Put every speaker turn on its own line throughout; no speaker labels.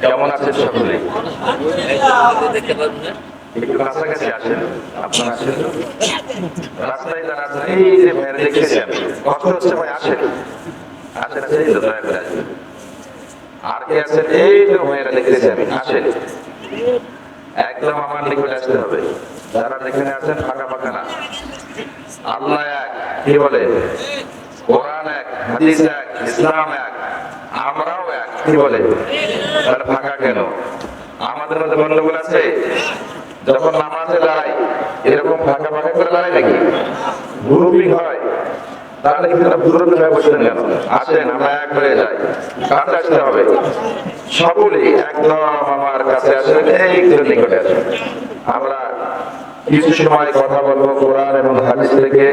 কেমন আছেন সকলে? আর কে আছেন? এই একদম আমার নিকটে আসতে হবে। যারা এখানে আছেন, ফাঁকা ফাঁকা না। আল্লাহ এক। কি বলে? কোরআন এক, হাদিস এক, ইসলাম এক, আমরাও এক, কি বলে? ফাঁকা কেন? আমাদের মধ্যে আছে? যখন নামাজে দাঁড়াই, এরকম ফাঁকা ফাঁকা করে দাঁড়াই নাকি? গ্রুপিং হয়। তাহলে কিন্তু দূরত্ব হয়ে বসলেন কেন? আসেন, আমরা এক হয়ে যাই। কাছে আসতে হবে? সকলেই একদম আমার কাছে আসেন, এই নিকটে আসেন। আমরা কিছু সময় কথা বলব কোরআন এবং হাদিস থেকে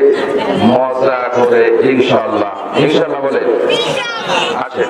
মজা করে ইনশাআল্লাহ। ইনশাআল্লাহ বলে? আসেন।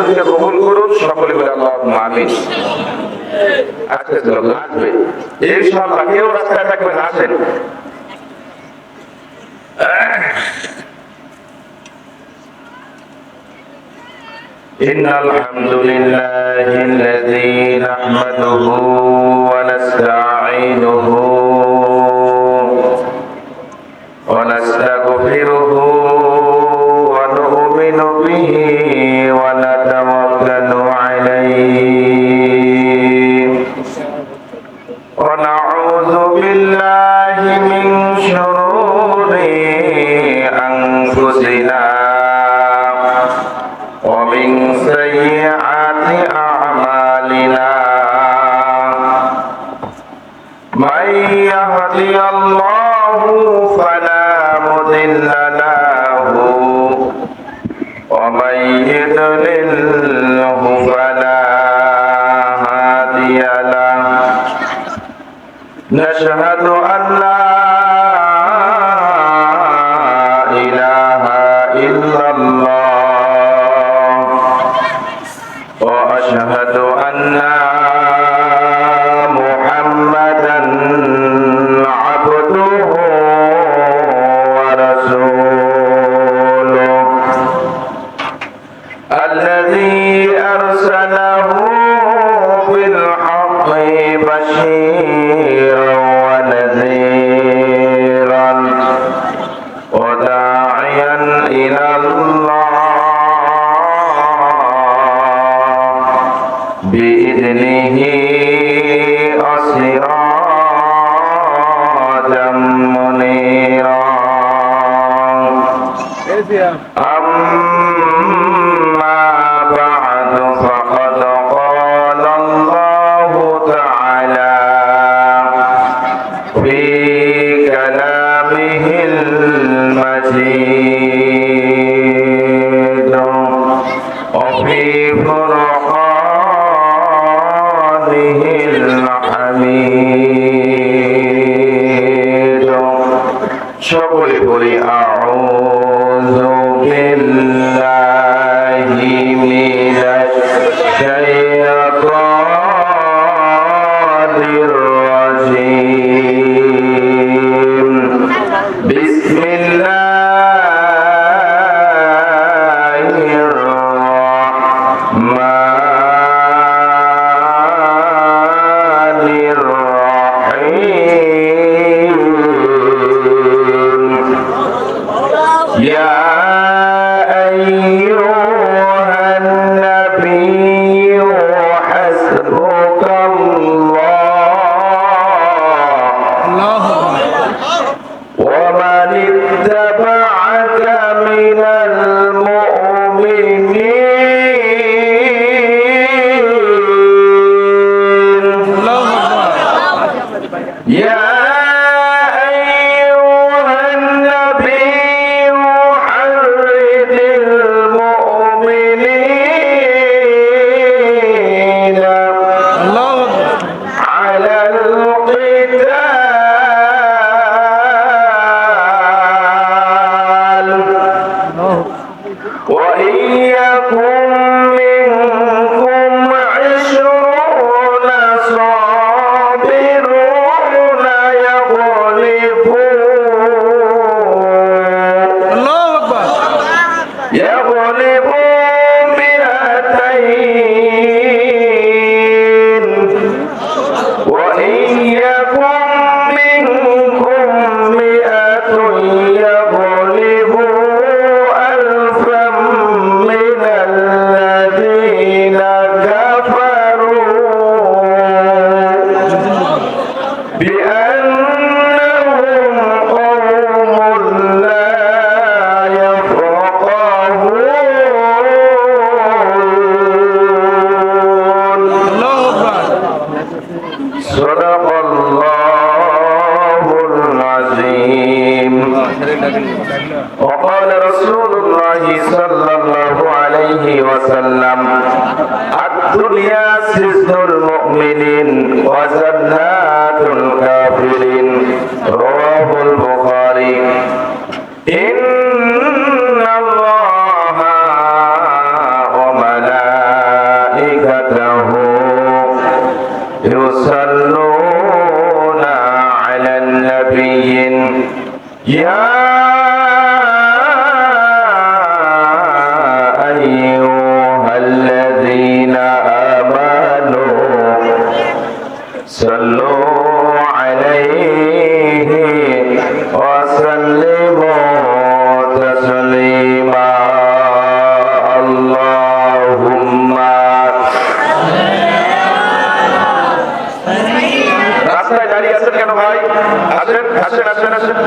আমাদের আয়োজনকে কবুল করুন সকলে বলে আল্লাহ আমিন আজকে লোক আসবে ইনশাআল্লাহ কেউ রাস্তায় থাকবে না আসেন إن الحمد لله الذي نحمده ونستعينه ونستغفره نشهد أن لا وقال رسول الله صلى الله عليه وسلم الدنيا سجن المؤمنين وجنات কেন ভাই, আসেন আসেন আসেন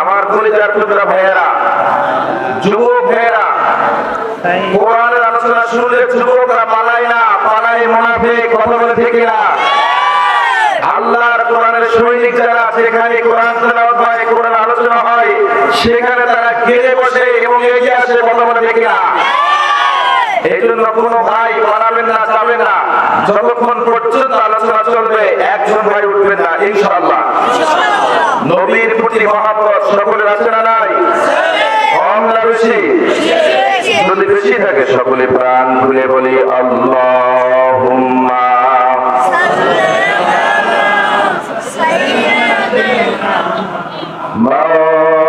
আমার কলিজার টুকরা ভাইয়েরা, যুবক ভাইয়েরা, কোরআনের আলোচনা শুনলে যুবকরা পালায় না, পালায় মুনাফিক কথা বলে ঠিক না আল্লাহর কোরআনের সৈনিক যারা সেখানে কোরআন হয়, কোরআন আলোচনা হয়, সেখানে তারা গেড়ে বসে এবং এগিয়ে আসে, কথা বলে ঠিক না এই জন্য ভাই পালাবেন না, যাবেন না। যতক্ষণ পর্যন্ত আলোচনা চলবে, একজন ভাই উঠবেন না, ইনশাআল্লাহ। নবীর প্রতি মহাপদ সকলের আছে না নাই? যদি বেশি থাকে, সকলে প্রাণ খুলে বলি, আল্লাহুম্মা মাওলা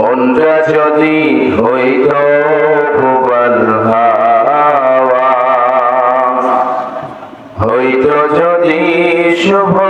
মনটা যদি হইত ভুবন হাওয়া হইত যদি শুভরা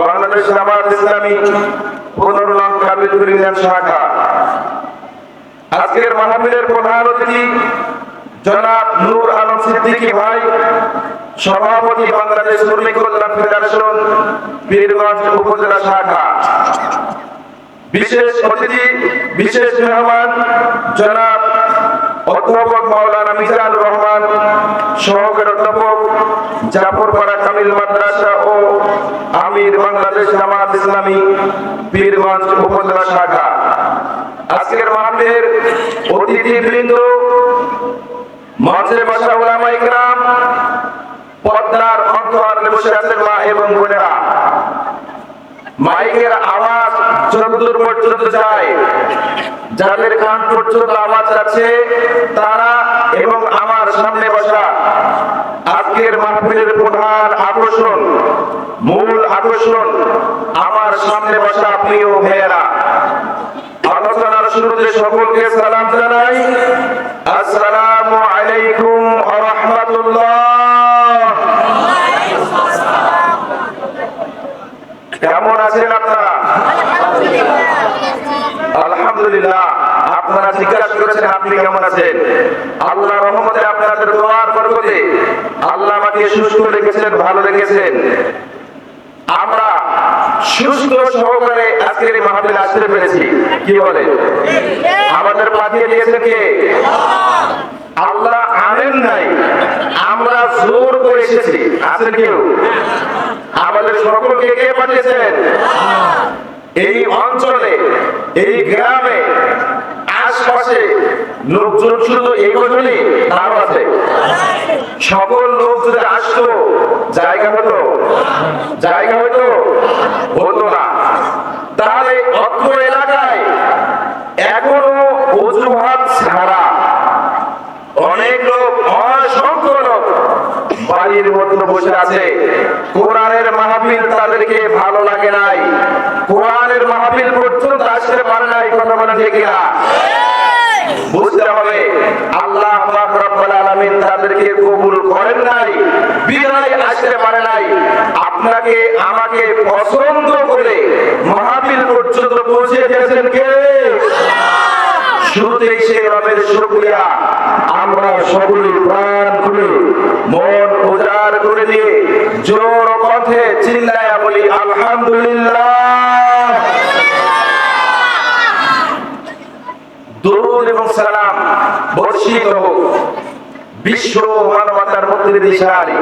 বাংলাদেশ জামাত ইসলামী পনেরো নং কাবিলপুর ইউনিয়ন শাখা। আজকের মাহফিলের প্রধান অতিথি জনাব নূর আলম সিদ্দিকী ভাই, সভাপতি বাংলাদেশ শ্রমিক কল্যাণ ফেডারেশন, বীরগঞ্জ উপজেলা শাখা। বিশেষ অতিথি, বিশেষ মেহমান জনাব অধ্যাপক মাওলানা মিজানুর রহমান, সহকারী অধ্যাপক জাফরপাড়া কামিল মাদ্রাসা ও আমির বাংলাদেশ জামাত ইসলামী বীরগঞ্জ উপজেলা শাখা। আজকের মাহফিলের অতিথিবৃন্দ মঞ্চে বসা ওলামা ইকরাম, পদ্মার অন্তরালে বসে আছেন মা এবং বোনেরা। মাইকের আওয়াজ যতদূর পর্যন্ত যায়। যাদের কান পর্যন্ত আওয়াজ যাচ্ছে তারা এবং আমার সামনে বসা। আজকের মাহফিলের প্রধান আকর্ষণ, মূল আকর্ষণ আমার সামনে বসা প্রিয় ভাইয়েরা। আলোচনার শুরুতে সকলকে সালাম জানাই। আসসালামু আলাইকুম ওয়া রাহমাতুল্লাহ। কেমন আছেন আপনারা? আলহামদুলিল্লাহ। আপনারা জিজ্ঞাসা করেছেন, আপনি কেমন আছেন? আল্লাহ রহমতে আপনাদের দোয়ার বরকতে আল্লাহ আমাকে সুস্থ রেখেছেন, ভালো রেখেছেন। আমরা সুস্থ সহকারে আজকের এই মাহফিলে আসতে পেরেছি। কি বলে? আমাদের পাঠিয়ে দিয়েছেন কে? আল্লাহ আনেন নাই। আমরা জোর করে এসেছি। আছেন কেউ? আমাদের সকলকে কে পাঠিয়েছেন এই অঞ্চলে, এই গ্রামে, আশপাশে লোকজন শুধু এই কজনই আরও আছে। সকল লোক যদি আসতো, জায়গা হতো? জায়গা হতো? হতো না। তাহলে অত্র এলাকায় এখনও অজুহাত ছাড়া অনেক লোক, অসংখ্য লোক বাড়ির মধ্যে বসে আছে। কোরআনের মাহফিল তাদেরকে ভালো লাগে নাই কোরআনের মাহফিল পর্যন্ত আসতে পারে নাই কথা বলে ঠিক না বুঝতে হবে আল্লাহ পাক রব্বুল আলামিন তাদেরকে কবুল করেন নাই বিদায় আসতে পারে নাই। আপনাকে আমাকে পছন্দ করে মাহফিল পর্যন্ত পৌঁছে দিয়েছেন কে? শুরুতেই রবের শুকরিয়া। আমরা সকলে প্রাণ খুলে মন উজাড় করে দিয়ে জোর কণ্ঠে চিল্লায়া বলি আলহামদুলিল্লাহ দরুদ এবং সালাম বর্ষিত হোক বিশ্ব মানবতার মুক্তির দিশারি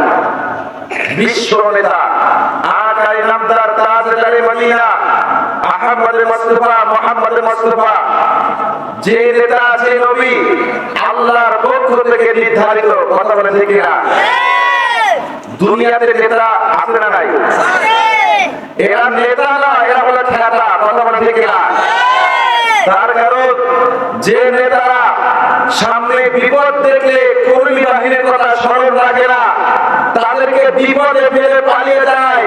বিশ্ব নেতা। আকাই নামদার তাজদারে মদিনা। আহমদ মুস্তাফা, মোহাম্মদ মুস্তাফা। যে নেতা আছে নবী, আল্লাহর পক্ষ থেকে নির্ধারিত, কথা বলে ঠিক না দুনিয়াতে নেতা আছে না নাই? এরা নেতা না, এরা হলো কথা বলে ঠিক না তার কারণ, যে নেতারা বিপদ দেখলে কর্মী বাহিনীর কথা স্মরণ রাখে না। তাদেরকে বিপদে ফেলে পালিয়ে যায়।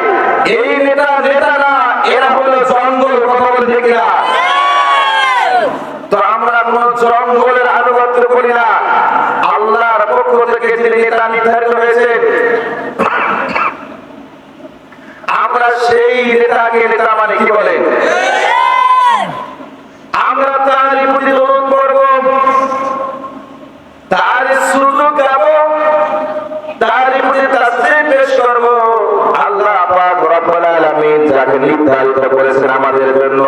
এই নেতা নেতা এরা হলো জঙ্গল না তো আমরা কোন জঙ্গলের আনুগত্য করি না আল্লাহর পক্ষ থেকে যিনি নেতা নির্ধারিত হয়েছেন আমরা সেই নেতাকে নেতা মানে কি বলেন আমরা তারই প্রতি দরুদ করব তার সুযোগ দেব করব। আল্লাহ করেছেন আমাদের জন্য।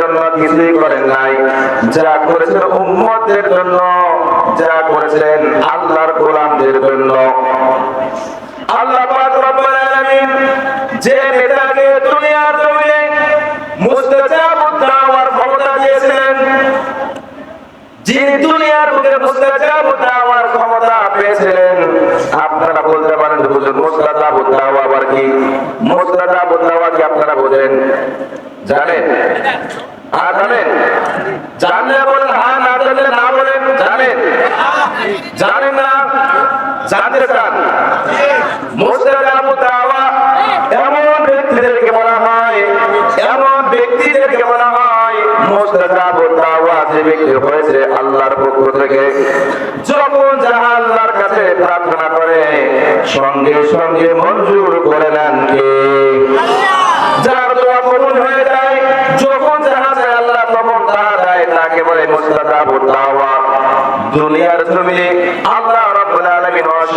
জন্য কিছুই করেছেন উম্মতের জন্য যা জন্য। আল্লাহ পাক রব্বুল যে নেতাকে দুনিয়ার জমিনে মুস্তাজাবুদ দাওয়ার ক্ষমতা দিয়েছিলেন যিনি দুনিয়ার বুকে মুস্তাজাবুদ দাওয়ার ক্ষমতা পেয়েছিলেন। আপনারা বলতে পারেন হুজুর মুস্তাজাবুদ দাওয়া আবার কি? মুস্তাজাবুদ দাওয়া কি আপনারা বোঝেন? জানেন? হ্যাঁ জানেন? জানলে বলেন হ্যাঁ না জানলে না জানেন? জানেন না? জানতে চান মুস্তাজাবুদ দাওয়া এমন ব্যক্তিদেরকে বলা হয় এমন ব্যক্তিদেরকে বলা হয় মুস্তাজাবুদ দাওয়া যে ব্যক্তি হয়েছে পক্ষ থেকে যখন যারা আল্লাহর কাছে প্রার্থনা করে, সঙ্গে সঙ্গে মঞ্জুর করে নেন কে? যার দোয়া কবুল হয়ে যায়, যখন যারা যায় আল্লাহ তখন তারা দেয়, তাকে বলে মুস্তাজাবুদ দাওয়া দুনিয়ার জমিনে আল্লাহ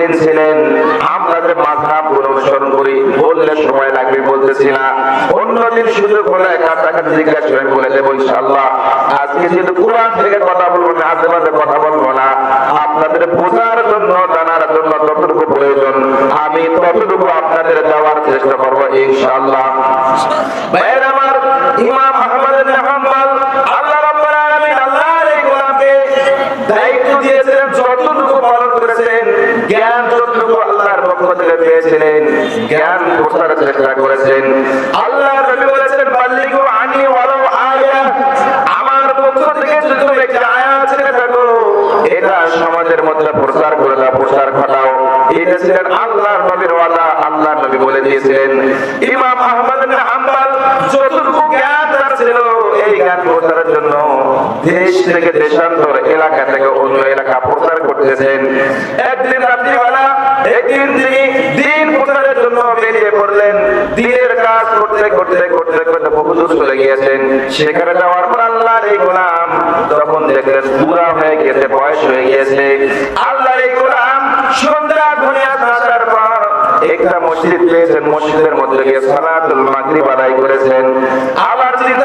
দিন ছিলেন আমরা যে অনুসরণ করি। বললে সময় লাগবে বলতেছি না। অন্যদিন সুযোগ হলে জিজ্ঞাসা বলে দেবো ইনশাআল্লাহ। আজকে যেহেতু কোরআন থেকে কথা বলব না কথা বলব না। আপনাদের বোঝার জন্য, জানার জন্য যতটুকু প্রয়োজন, আমি ততটুকু আপনাদের দেওয়ার চেষ্টা করব ইনশাআল্লাহ ভাইয়ের আমার ইমাম আহমদ ইবনে হাম্বল আল্লাহ রাব্বুল আলামিন আল্লাহর এই গোলামকে দায়িত্ব দিয়েছিলেন যতটুকু পালন করেছেন জ্ঞান যতটুকু আল্লাহর পক্ষ থেকে পেয়েছিলেন জ্ঞান চেষ্টা করেছেন। আল্লাহ নবী বলেছেন আনি আয়া। আমার পক্ষ থেকে যদি একটি আয়াত ছেড়ে থাকো, এটা সমাজের মধ্যে প্রচার করে দাও, প্রচার ঘটাও। এটা ছিলেন আল্লাহর নবীর ওয়াদা, আল্লাহর নবী বলে দিয়েছিলেন। ইমাম আহমদ বিন হাম্বল জ্ঞান তার ছিল, এই জ্ঞান প্রচারের জন্য দেশ থেকে দেশান্তর এলাকা থেকে অন্য এলাকা প্রচার করতেছেন। একদিন রাত্রিবেলা, একদিন তিনি দিন প্রচারের জন্য বেরিয়ে পড়লেন, দিনের কাজ করতে করতে করতে করতে চলে গিয়েছেন। সেখানে যাওয়ার পর আল্লাহর এই গোলাম তখন দেখলেন হয়ে গিয়েছে, বয়স হয়ে গিয়েছে, আল্লাহর এই গোলাম সন্ধ্যা আসার পর একটা মসজিদ পেয়েছেন। মসজিদের মধ্যে গিয়ে সালাতুল করেছেন। আবার চিন্তা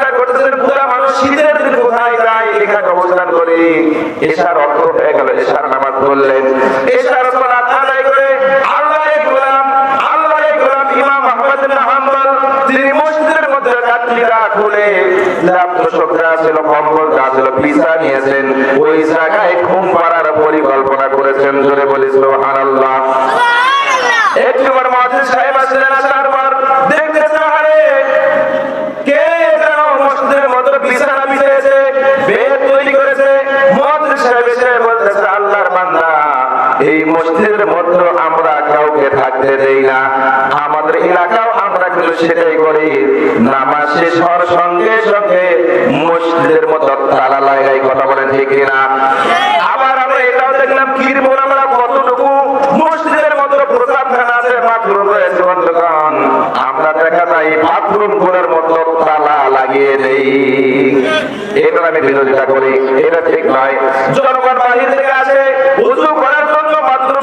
মানুষ শীতের দিন কোথায় যায়? এখানে অবস্থান করে। এশার অর্থ হয়ে গেল, এশার নামাজ এশার সালাত আদায় করে হাম্বল তিনি মসজিদের মধ্যে খুলে ছিল কম্বল যা ছিল পিসা নিয়েছেন। ওই জায়গায় ঘুম পাড়ার পরিকল্পনা করেছেন জোরে বলি সুবহানাল্লাহ। একবার মহাজির সাহেব আসলেন আসার পর দেখতেছেন আরে কে যেন মসজিদের মধ্যে বিছানা বিছিয়েছে বেদ তৈরি করেছে মহাজির সাহেব এসে বলতেছে আল্লাহর বান্দা এই মসজিদের মধ্যে আমরা কাউকে থাকতে দেই না। আমাদের এলাকাও আমরা কিন্তু সেটাই করি। নামাজ শেষ হওয়ার সঙ্গে সঙ্গে মসজিদের মধ্যে তালা লাগাই, কথা বলেন ঠিক কিনা? আবার আমরা এটাও দেখলাম কিরবন আমরা কতটুকু মসজিদের মধ্যে প্রসাদখানা আছে, বাথরুম রয়েছে বন্ধুগণ আমরা দেখা যায় বাথরুম ঘরের মতো তালা লাগিয়ে দেই। এটা আমি বিরোধিতা করি। এটা ঠিক নয়। জনগণ বাহির থেকে আসে, উজু করার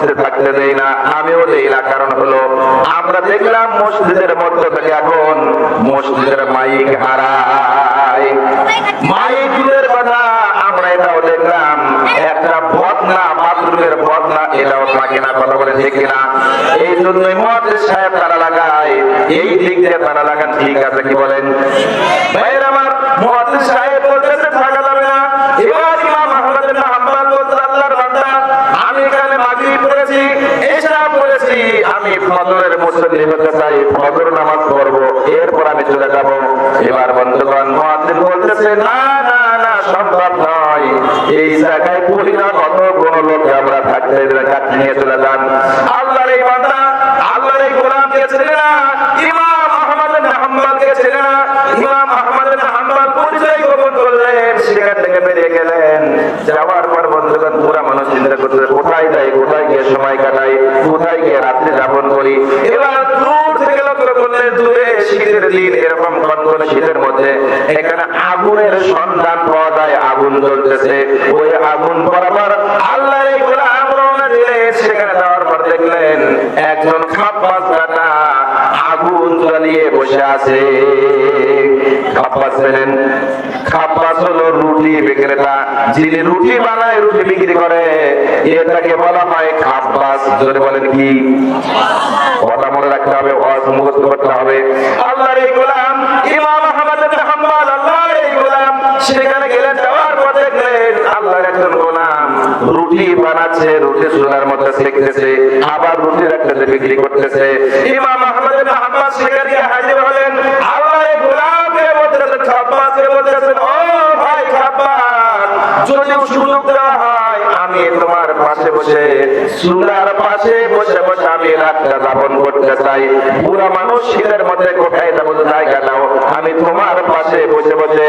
মসজিদে থাকতে দেই না, আমিও দেই না, কারণ হলো আমরা দেখলাম মসজিদের মধ্যে থেকে এখন মসজিদের মাইক হারায়। মাইকের কথা আমরা এটাও দেখলাম, একটা বদনা, বাথরুমের বদনা এটাও থাকে না, কথা বলে ঠিক না এই জন্যই মহাদেশ সাহেব তারা লাগায়, এই দিক দিয়ে তারা লাগান ঠিক আছে কি বলেন? ভাইয়ের আমার মহাদেশ সাহেব থাকা যাবে না এবার ইমাম আহমদ বিন হাম্বল বলতে আল্লাহর বান্দা আমি এখানে মাগরিব পড়েছি এশা পড়েছি আমি ফজরের মুসল্লি হতে চাই ফজর নামাজ পড়ব, এরপর আমি চলে যাব। এবার বন্ধুগণ, মুয়াজ্জিন বলতেছে, না না না, সম্ভব নয়। এই জায়গায় পরিণত কোন লোকে আমরা থাকতে চাকরি নিয়ে চলে যান। আল্লাহর এই বান্দা আল্লাহর এই গোলামকে ছেড়ে না, ইমাম আহমদ বিন কে ছেড়ে না ইমাম আহমদ বিন হাম্বল পরিচয় গোপন করলেন থেকে বেরিয়ে গেলেন। যাওয়ার পর পুরা মানুষ চিন্তা করতে কোথায় যাই, কোথায় গিয়ে সময় কাটাই, কোথায় গিয়ে যাপন করি? শীতের মধ্যে এখানে আগুনের সন্ধান পাওয়া যায়, আগুন জ্বলতেছে। ওই আগুন বরাবর আল্লাহর সেখানে যাওয়ার পর দেখলেন একজন খাপ্পাস কাটা জ্বালিয়ে বসে আছে। খাপ্পাস হলো রুটি বিক্রেতা, যিনি রুটি বানায়, রুটি বিক্রি করে, এটাকে বলা হয় বলেন কি? কথা মনে রাখতে হবে মুখস্থ করতে হবে। আল্লাহর এই গোলাম, ইমাম আহমদ আল্লাহর এই গোলাম, সেখানে গেলেন, যাওয়ার পর দেখলেন আল্লাহর একজন গোলাম। রুটি বানাচ্ছে, রুটি চুলার মধ্যে সেকতেছে আবার রুটি রাখতেছে বিক্রি করতেছে। ইমাম আহমদ হাজির হলেন ও ভাই যদি সুযোগ দেওয়া হয়, আমি তোমার পাশে বসে, চুলার পাশে বসে বসে আমি রাতটা যাপন করতে চাই। পুরা মানুষ শীতের মধ্যে কোথায় যাব, জায়গা নাও আমি তোমার পাশে বসে বসে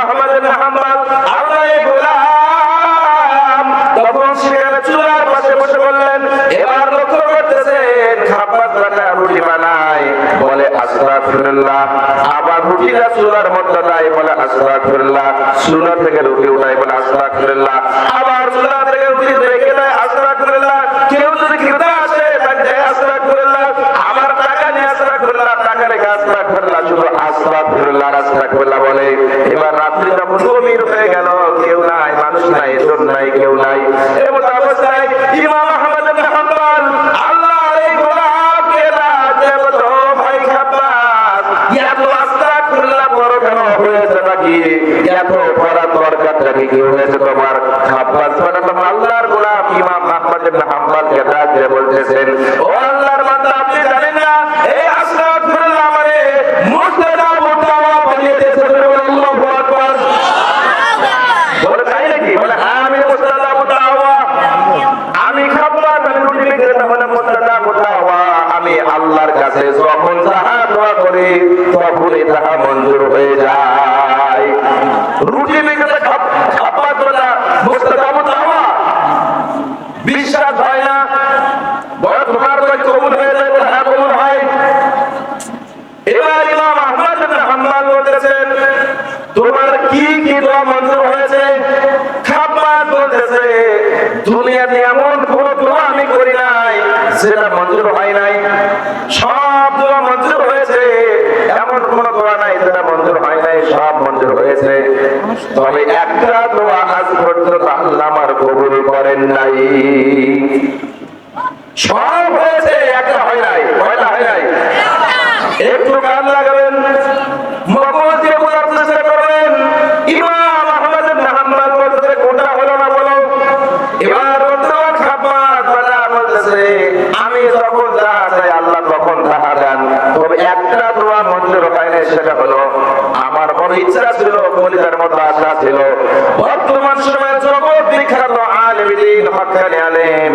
আস্তাগফিরুল্লাহ চুলা থেকে রুটি উঠায় বলে আস্তাগফিরুল্লাহ। আবার চুলা থেকে রুটি রেখে দেয় আস্তাগফিরুল্লাহ কেউ যদি খিদা আসে তাহলে আস্তাগফিরুল্লাহ আমার টাকা নিয়ে আস্তাগফিরুল্লাহ টাকা রেখে আস্তাগফিরুল্লাহ শুধু আস্তাগফিরুল্লাহ আস্তাগফিরুল্লাহ বলে এবার রাত্রি যখন গভীর হয়ে গেল কেউ নাই মানুষ নাই এসব নাই কেউ নাই এমন অবস্থায় ইমাম আহমদ বিন হাম্বল আল্লাহর এই গোলামকে রাতে বলল, ভাই খাব্বাস, এত আস্তাগফিরুল্লাহ পড়ো কেন হয়েছে নাকি? এত পড়ার দরকারটা কি? কি হয়েছে তোমার? খাব্বাস বলে, "তোমার আল্লাহর গোলাম ইমাম আহমদ বিন হাম্বলকে ডাক দিয়ে বলতেছেন, ও আল্লাহর বান্দা, আপনি জানেন না, এই আস্তাগফিরুল্লাহ আমারে মুর্তজা মুর্তাওয়া বানিয়ে দিয়েছে। বলে, আল্লাহু আকবার। বলে তাই নাকি বলে হ্যাঁ আমি মুস্তাদা মুতাওয়া আমি খাবার আমি রুটি বিক্রেতা হলে মুস্তাদা মুতাওয়া আমি আল্লাহর কাছে যখন যাহা দোয়া করি তখনই তাহা মঞ্জুর হয়ে যায় রুটি বিক্রেতা খাবার তোলা মুস্তাদা মুতাওয়া বিশ্বাস হয় না বলে তোমার ওই কবুল হয়ে যায় বলে হ্যাঁ কবুল হয় এবার ইমাম আহমদ বিন হাম্বল বলতেছেন তোমার কি কি দোয়া মঞ্জুর হয়েছে খাবার বলতেছে দুনিয়াতে এমন কোন দোয়া আমি করি নাই সেটা মঞ্জুর হয় নাই। সব দোয়া মঞ্জুর হয়েছে। এমন কোন দোয়া নাই যেটা মঞ্জুর হয় নাই, সব মঞ্জুর হয়েছে। তবে একটা দোয়া আজ পর্যন্ত আল্লাহ আমার কবুল করেন নাই। সব হয়েছে একটা হয় নাই হয় না হয় নাই একটু কান লাগাবেন মগজ দিয়ে বোঝার চেষ্টা করবেন ইমাম আহমদ ইবনে হাম্বল বলতেছে কোনটা হলো না বলো এবার বর্তমান খাবার বলা বলতেছে আমি যখন যাহা চাই আল্লাহ তখন তাহা দেন তবে একটা দোয়া মঞ্জুর হয় না সেটা হলো আমার বড় ইচ্ছা মতো আশা ছিল। বর্তমান সময়ের জগৎ বিখ্যাত আলেম হকানি আলেম,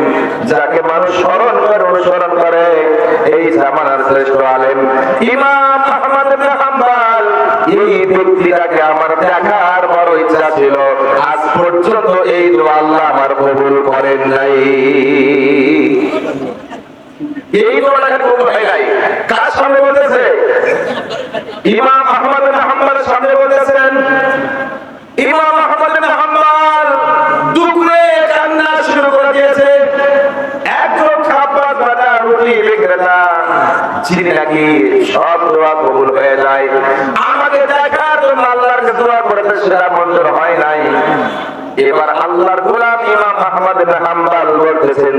যাকে মানুষ স্মরণ করে, অনুসরণ করে, এই জামানার শ্রেষ্ঠ আলেম ইমাম আহমদ ইবনে হাম্বল। এই ব্যক্তিটাকে আমার দেখার বড় ইচ্ছা ছিল আজ পর্যন্ত এই দোয়া আল্লাহ আমার কবুল করেন নাই এই দোয়াটা কবুল হয় নাই কার সামনে বলতেছে ইমাম আহমদ বিন হাম্বলের সামনে বলতেছেন ইমাম আহমদ বিন হাম্বল দুপুরে কান্না শুরু করে দিয়েছে একজন খাবার বাটা রুটি বিক্রেতা যিনি নাকি সব দোয়া কবুল হয়ে যায় আমাকে দেখার জন্য আল্লাহর কাছে দোয়া করেছে সেটা মঞ্জুর হয় নাই এবার আল্লাহর গোলাম ইমাম আহমদ বিন হাম্বল বলতেছেন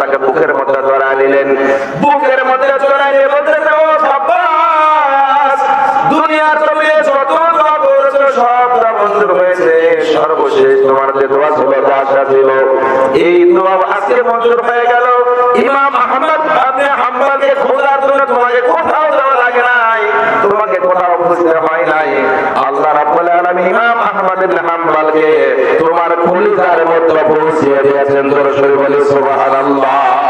তাকে বুকের মধ্যে জড়ায় নিলেন। বুকের মধ্যে সর্বশেষ তোমার এই দোয়া আজকে মঞ্জুর হয়ে গেল। ইমাম আহমদ আপনি হাম্বাকে খোঁজার জন্য তোমাকে কোথাও যাওয়া লাগে নাই। তোমাকে কোথাও খুঁজতে হয় আলামিন ইমাম আহমদ ইবনে হাম্বলকে তোমার কলিজার মধ্যে পৌঁছিয়ে দিয়েছেন দরসুল বলি সুবহানাল্লাহ।